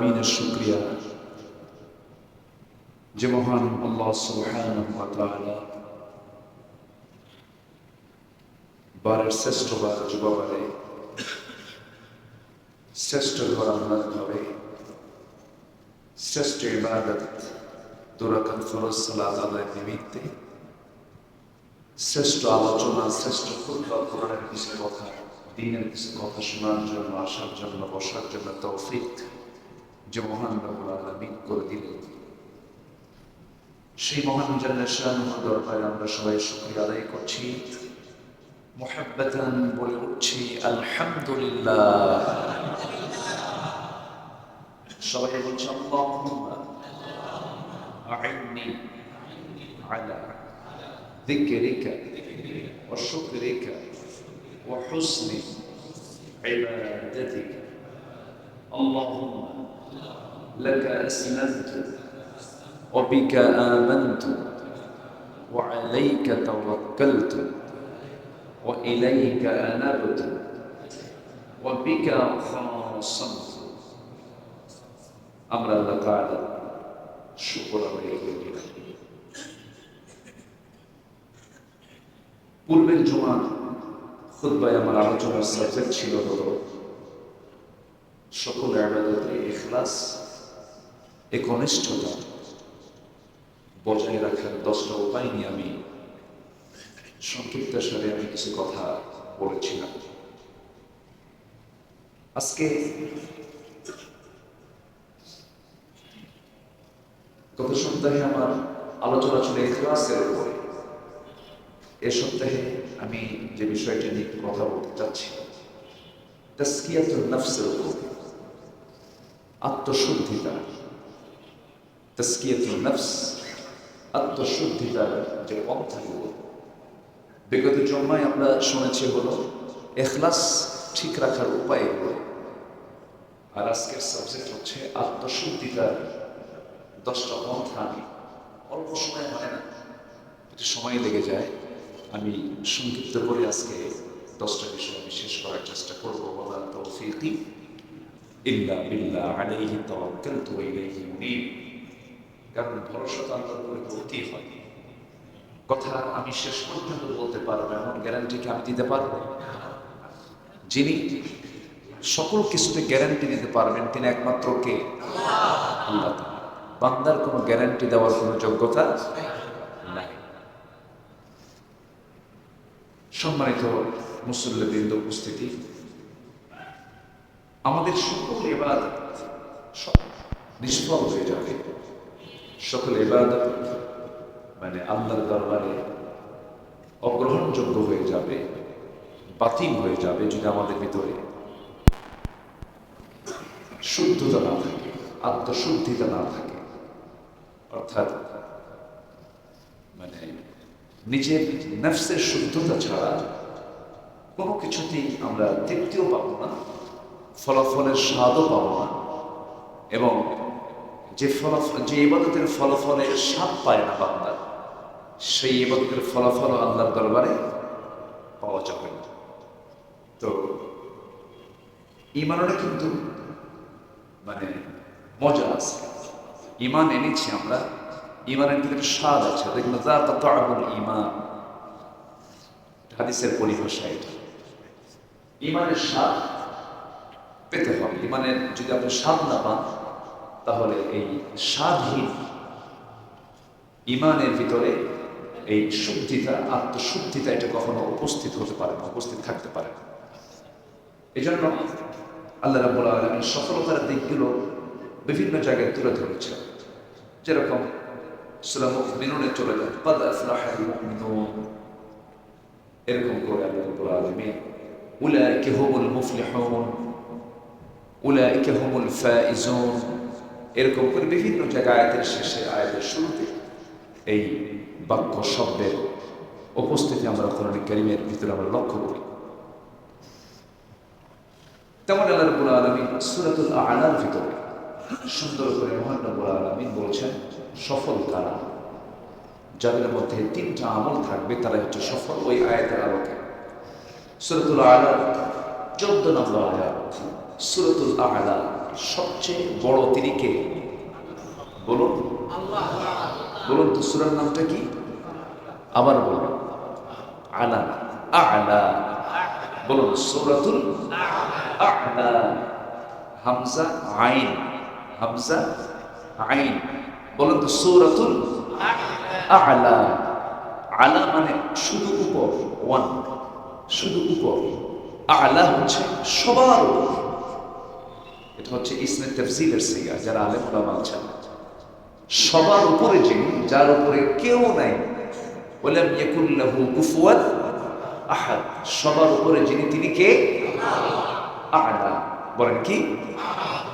আলামিনের শুকরিয়া। যে মহান আল্লাহ সুবহানাহু বারের শ্রেষ্ঠ বার যুববারে শ্রেষ্ঠ ঘর ঘরে, শ্রেষ্ঠ ইবাদত দুরাকাত ফরজ সালাত নিমিত্তে, শ্রেষ্ঠ আলোচনা, শ্রেষ্ঠ খুতবা কোরআনের কিছু কথা, দিনের কিছু কথা শোনার জন্য, আসার জন্য, বসার জন্য তৌফিক যে মহান রব্বুল আলামিন করে দিলেন সেই মহান জান্নাত শাহ দরবারে আমরা সবাই শুকরিয়া আদায় করছি মুহাব্বাতান বলে উঠছি আলহামদুলিল্লাহ সবাই বলছি আল্লাহুম্মা আইন্নি আলা ذكرك وشكرك وحسن عبادتك اللهم لك أسلمت وبك آمنت وعليك توكلت وإليك أنبت وبك خاصمت أمر الله تعالى شكرا لله পূর্বের জমা খুদ্বায় আমার আলোচনার সাবজেক্ট ছিল হলো সকল আবাদতে ইখলাস, একনিষ্ঠতা বজায় রাখার দশটা উপায় নিয়ে আমি সংক্ষিপ্ত সারে আমি কিছু কথা বলেছিলাম। আজকে গত সপ্তাহে আমার আলোচনা ছিল এখলাসের উপরে। এ সপ্তাহে আমি যে বিষয়টি নিয়ে কথা বলতে চাচ্ছি তাস্কিয়াতুল নফসের উপর। আত্মশুদ্ধিতা। তাস্কিয়াতুল নফস আত্মশুদ্ধিতার যে পন্থাগুলো বিগত জন্মায় আমরা শুনেছি হলো, এখলাস ঠিক রাখার উপায় হলো, আর আজকের সাবজেক্ট হচ্ছে আত্মশুদ্ধিতার দশটা পন্থা আমি অল্প সময় হয় না, একটু সময় লেগে যায়। আমি সংক্ষিপ্ত করে আজকে দশটা বিষয় আমি শেষ করার চেষ্টা করব। বলা তৌফিকি। ইল্লা বিল্লাহ আলাইহি তাওয়াক্কালতু ওয়া ইলাইহি কারণ ভরসা তো হয়। কথা আমি শেষ পর্যন্ত বলতে পারব, এমন গ্যারান্টি কি আমি দিতে পারব? যিনি সকল কিছুতে গ্যারান্টি দিতে পারবেন, তিনি একমাত্র কে? বান্দার কোনো গ্যারান্টি দেওয়ার কোনো যোগ্যতা নাই। সম্মানিত মুসল্লিবৃন্দ উপস্থিতি আমাদের সকল এবার নিষ্ফল হয়ে যাবে সকল এবাদত মানে আল্লাহর দরবারে অগ্রহণযোগ্য হয়ে যাবে, বাতিল হয়ে যাবে যদি আমাদের ভিতরে শুদ্ধতা না থাকে, আত্মশুদ্ধিতা না থাকে। অর্থাৎ মানে নিজের নফসের শুদ্ধতা ছাড়া কোনো কিছুতেই আমরা তৃপ্তিও পাবো না। ফলাফলের স্বাদও পাব না। এবং যে ফলাফল যে ইবাদতের ফলাফলের স্বাদ পায় না বান্দা, সেই ইবাদতের ফলাফল আল্লাহর দরবারে পাওয়া যাবে না। তো ইমানেরও কিন্তু মানে মজা আছে। ইমান এনেছি আমরা, ইমানের কিন্তু স্বাদ আছে। দেখুন যা তত আগুন ইমান। হাদিসের পরিভাষা এটা। ইমানের স্বাদ পেতে হবে। ইমানের যদি আপনি স্বাদ না পান, তাহলে এই স্বাদহীন ইমানের ভিতরে এই শুদ্ধিতা, আত্মশুদ্ধিতা এটা কখনো উপস্থিত হতে পারে না, উপস্থিত থাকতে পারে না। এই জন্য আল্লাহ রাবুল আলমীর সফলতার দিকগুলো বিভিন্ন জায়গায় তুলে ধরেছে যেরকম সুরাম মিনুনে চলে যায় এরকম করে আল্লাহ রাবুল আলমী উলায় মুফলি মুফলিহমুন উলাইকে হুমুল ফাইজুন। এরকম করে বিভিন্ন জায়গায় আয়াতের শেষে, আয়াতের শুরুতে এই বাক্য শব্দের উপস্থিতি আমরা কোরআন করিমের ভিতরে আমরা লক্ষ্য করি। তেমন আল্লাহ রবুল আলমী সুরাতুল আলার ভিতরে সুন্দর করে মহান্ন রবুল আলমিন বলছেন, সফল কারা? যাদের মধ্যে তিনটা আমল থাকবে তারা হচ্ছে সফল ওই আয়াতের আলোকে। সুরাতুল আলার চোদ্দ নম্বর আয়াত। সুরতুল আলা, সবচেয়ে বড় তিনি কে? বলুন। বলুন তো সুরার নামটা কি? আবার বলুন। আলা আলা। বলুন, সুরাতুল আলা। হামজা, আইন। হামজা, আইন। বলুন তো সুরাতুল আলা। আলা মানে শুধু উপর, ওয়ান। শুধু উপর। আলা হচ্ছে সবার উপর। এটা হচ্ছে ইসমে তফজিলের সিগা, যারা আলেম ওলামা আছেন। সবার উপরে যিনি, যার উপরে কেউ নাই। বললাম ইয়াকুল্লাহু কুফুয়ান আহাদ। সবার উপরে যিনি, তিনি কে? আলা বলেন কি?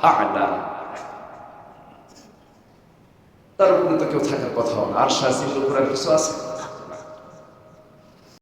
আলা তার উপরে তো কেউ থাকার কথা না। আর শাসির উপরে কিছু আছে?